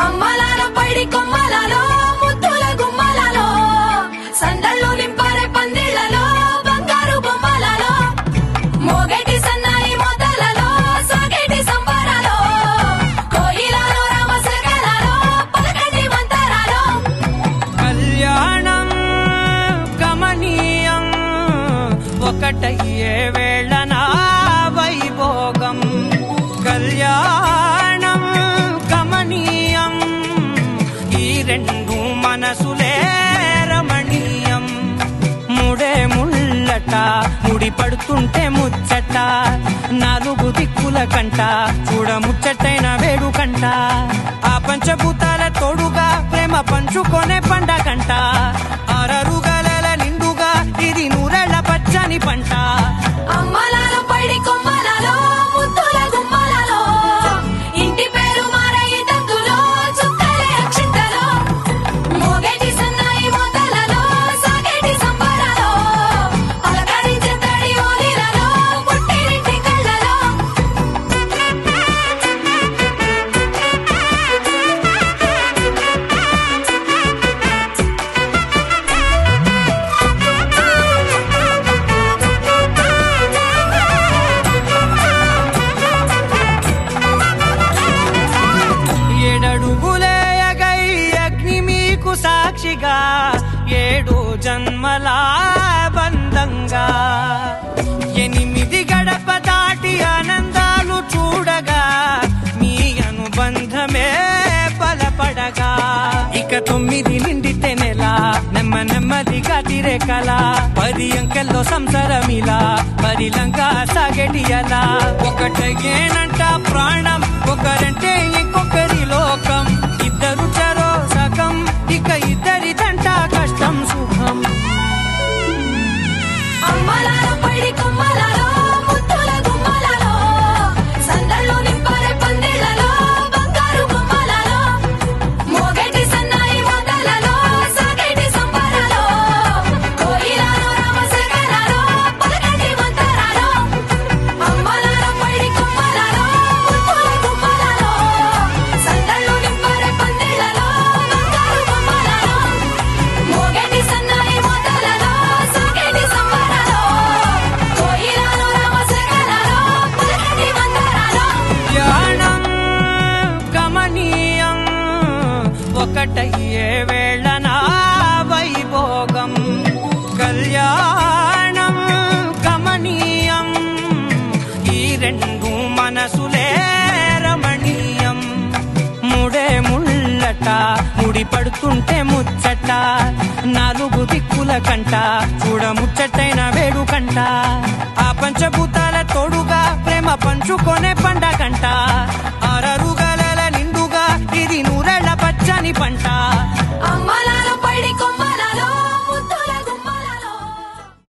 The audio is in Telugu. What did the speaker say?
అమ్మలాల పడి కొమ్మలలో ముద్దుల గుమ్మలలో సందళ్ళు నింపరే పందిళ్ళలో బంగారు బొమ్మలలో మోగటి సన్నాయి మొదలలో సాగటి సంబరాలో కోయిలలో రామశకలలో పలకటి మంతరాలో కళ్యాణం గమనీయం ఒకటయ్యే వేళ నా వైభోగం. కళ్యాణం మనసులే రమణీయం. ముడే ముళ్ళట ముడి పడుతుంటే ముచ్చట. నాలుగు దిక్కుల కంట చూడ ముచ్చటైన వేడుకంట ఆ పంచభూతాల తోడుగా ప్రేమ పంచుకొనే పండగంట ఆరరుగల నిండుగా ఇది నూరెళ్ళ పచ్చని పంట. జన్మలా బంధంగా. ఎనిమిది గడప దాటి ఆనందాలు చూడగా మీ అనుబంధమే బలపడగా ఇక తొమ్మిది నిండితే నెల నెమ్మ నెమ్మదిగా తిరే కళ పది అంకెల్లో సంసారమిలా పరిలంగా సాగటి అలా ఒకటేనంట ప్రాణం ఒకరంటే ఇంకొకరిలో ఒకటయ్యే వేళ వైభోగం కళ్యాణం గమనీయం. ఈ రెండు మనసులే రమణీయం. ముడే ముళ్ళట ముడి పడుతుంటే ముచ్చట. నాలుగు దిక్కుల కంట చూడ ముచ్చటైన వేడుకంట. ఆ పంచభూతాల తోడుగా ప్రేమ పంచుకొనే 玩耍。